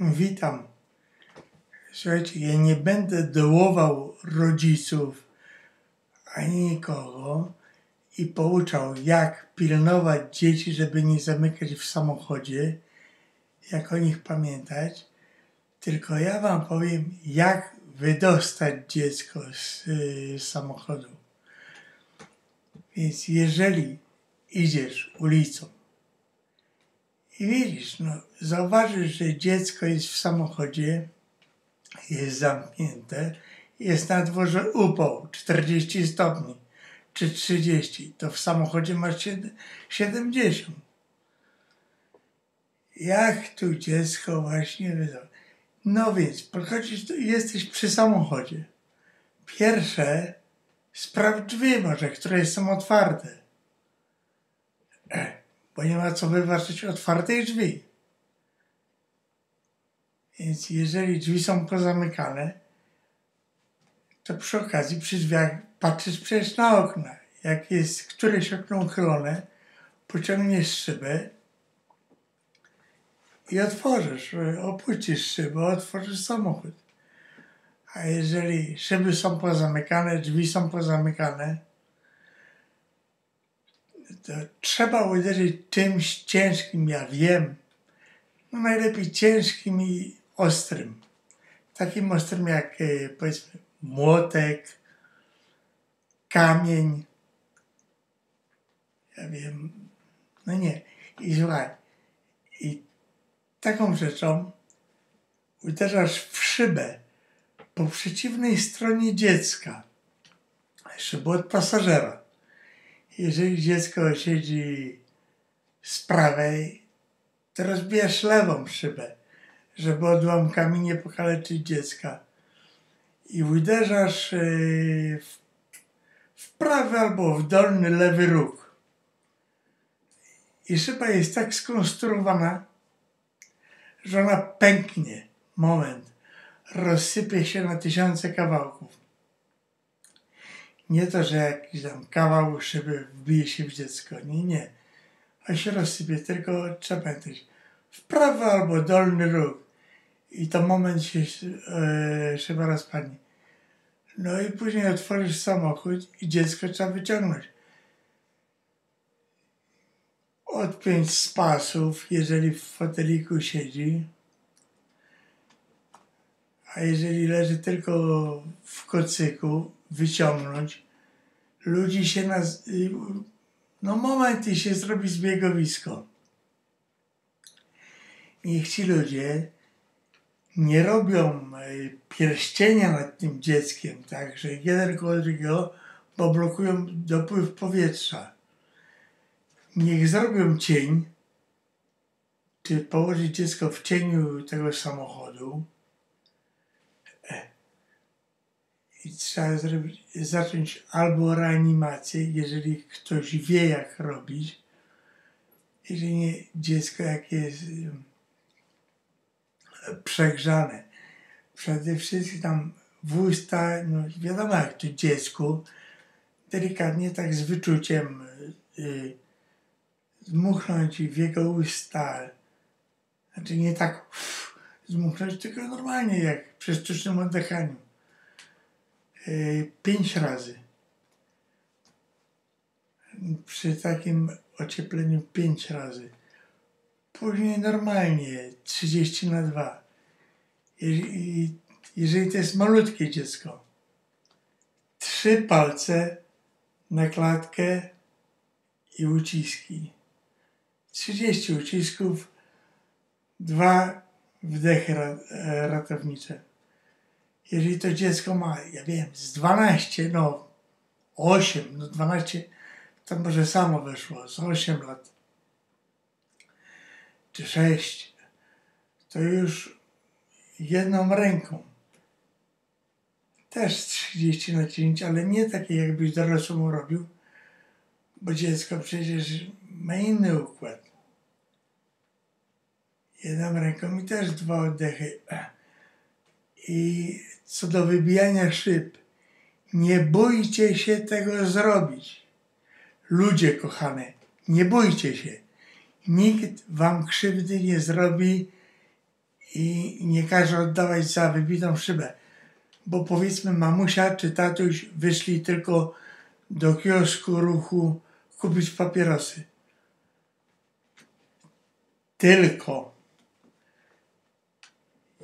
Witam. Słuchajcie, ja nie będę dołował rodziców ani nikogo i pouczał, jak pilnować dzieci, żeby nie zamykać w samochodzie, jak o nich pamiętać. Tylko ja Wam powiem, jak wydostać dziecko z, y, samochodu. Więc jeżeli idziesz ulicą i widzisz, no, zauważysz, że dziecko jest w samochodzie, jest zamknięte, jest na dworze upał 40 stopni czy 30, to w samochodzie masz 70. Jak tu dziecko właśnie wydał? No więc, podchodzisz, jesteś przy samochodzie. Pierwsze, sprawdź drzwi może, które są otwarte. E, bo nie ma co wyważyć otwartych drzwi. Więc jeżeli drzwi są pozamykane, to przy okazji przy drzwiach patrzysz przecież na okna. Jak jest któreś okno uchylone, pociągniesz szybę i otworzysz, opuścisz szybę, otworzysz samochód. A jeżeli szyby są pozamykane, drzwi są pozamykane, trzeba uderzyć czymś ciężkim, ja wiem. No najlepiej ciężkim i ostrym. Takim ostrym jak e, powiedzmy młotek, kamień. Ja wiem, no nie. I słuchaj, i taką rzeczą uderzasz w szybę po przeciwnej stronie dziecka, szybę od pasażera. Jeżeli dziecko siedzi z prawej, to rozbijasz lewą szybę, żeby odłamkami nie pokaleczyć dziecka. I uderzasz yy, w, w prawy albo w dolny lewy róg. I szyba jest tak skonstruowana, że ona pęknie. Moment. Rozsypie się na tysiące kawałków. Nie to, że jakiś tam kawał szyby wbije się w dziecko. Nie, nie. On się rozsypie, tylko trzeba pamiętać. W prawy albo dolny róg. I to moment się e, szyba rozpadnie. No i później otworzysz samochód i dziecko trzeba wyciągnąć. Odpiąć z pasów, jeżeli w foteliku siedzi. A jeżeli leży tylko w kocyku, wyciągnąć. Ludzi się nas... No moment i się zrobi zbiegowisko. Niech ci ludzie nie robią e, pierścienia nad tym dzieckiem, tak, że jeden koło drugiego, bo blokują dopływ powietrza. Niech zrobią cień, czy położyć dziecko w cieniu tego samochodu, i trzeba zrobić, zacząć albo reanimację, jeżeli ktoś wie jak robić, jeżeli nie dziecko jak jest przegrzane. Przede wszystkim tam w usta, no wiadomo jak to dziecku, delikatnie tak z wyczuciem y, zmuchnąć w jego usta. Znaczy nie tak uff, zmuchnąć, tylko normalnie jak przy sztucznym oddychaniu. Y, pięć razy. Przy takim ociepleniu pięć razy. Później normalnie 30 na 2. Jeżeli, to jest malutkie dziecko, trzy palce na klatkę i uciski. 30 ucisków, dwa wdechy ratownicze jeżeli to dziecko ma, ja wiem, z 12, no 8, no 12, to może samo wyszło, z 8 lat, czy 6, to już jedną ręką, też 30 na 9, ale nie takie jakbyś dorosłemu robił, bo dziecko przecież ma inny układ. Jedną ręką i też dwa oddechy. I co do wybijania szyb, nie bójcie się tego zrobić. Ludzie kochane, nie bójcie się. Nikt wam krzywdy nie zrobi i nie każe oddawać za wybitą szybę. Bo powiedzmy mamusia czy tatuś wyszli tylko do kiosku ruchu kupić papierosy. Tylko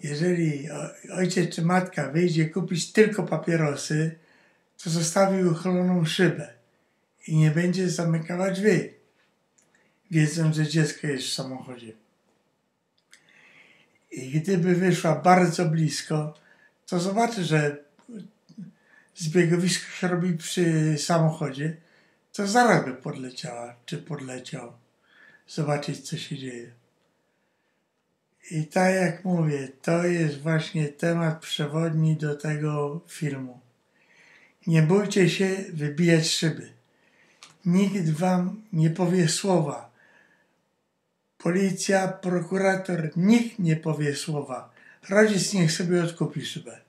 jeżeli ojciec czy matka wyjdzie kupić tylko papierosy, to zostawi uchyloną szybę i nie będzie zamykała drzwi, wiedząc, że dziecko jest w samochodzie. I gdyby wyszła bardzo blisko, to zobaczy, że zbiegowisko się robi przy samochodzie, to zaraz by podleciała, czy podleciał, zobaczyć, co się dzieje. I tak jak mówię, to jest właśnie temat przewodni do tego filmu. Nie bójcie się wybijać szyby. Nikt wam nie powie słowa. Policja, prokurator, nikt nie powie słowa. Rodzic niech sobie odkupi szybę.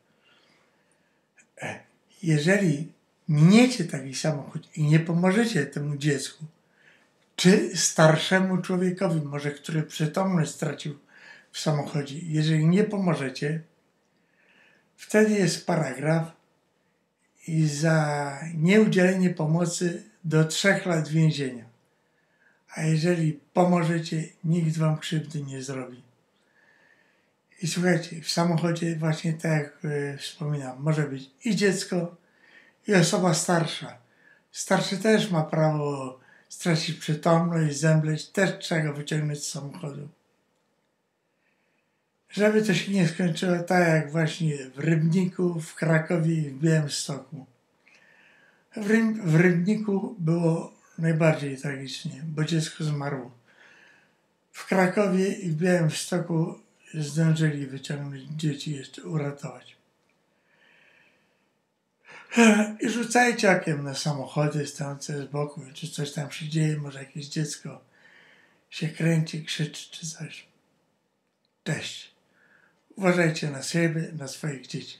E, jeżeli miniecie taki samochód i nie pomożecie temu dziecku, czy starszemu człowiekowi, może który przytomność stracił w samochodzie, jeżeli nie pomożecie, wtedy jest paragraf i za nieudzielenie pomocy do trzech lat więzienia. A jeżeli pomożecie, nikt wam krzywdy nie zrobi. I słuchajcie, w samochodzie właśnie tak jak e, wspominam, może być i dziecko, i osoba starsza. Starszy też ma prawo stracić przytomność, zemleć, też trzeba go wyciągnąć z samochodu. Żeby to się nie skończyło tak jak właśnie w Rybniku, w Krakowie i w Białymstoku. W, w Rybniku było najbardziej tragicznie, bo dziecko zmarło. W Krakowie i w Białymstoku zdążyli wyciągnąć dzieci, jeszcze uratować. I rzucajcie okiem na samochody stojące z boku, czy coś tam się dzieje, może jakieś dziecko się kręci, krzyczy czy coś. Cześć. Uważajcie na siebie, na swoich dzieci.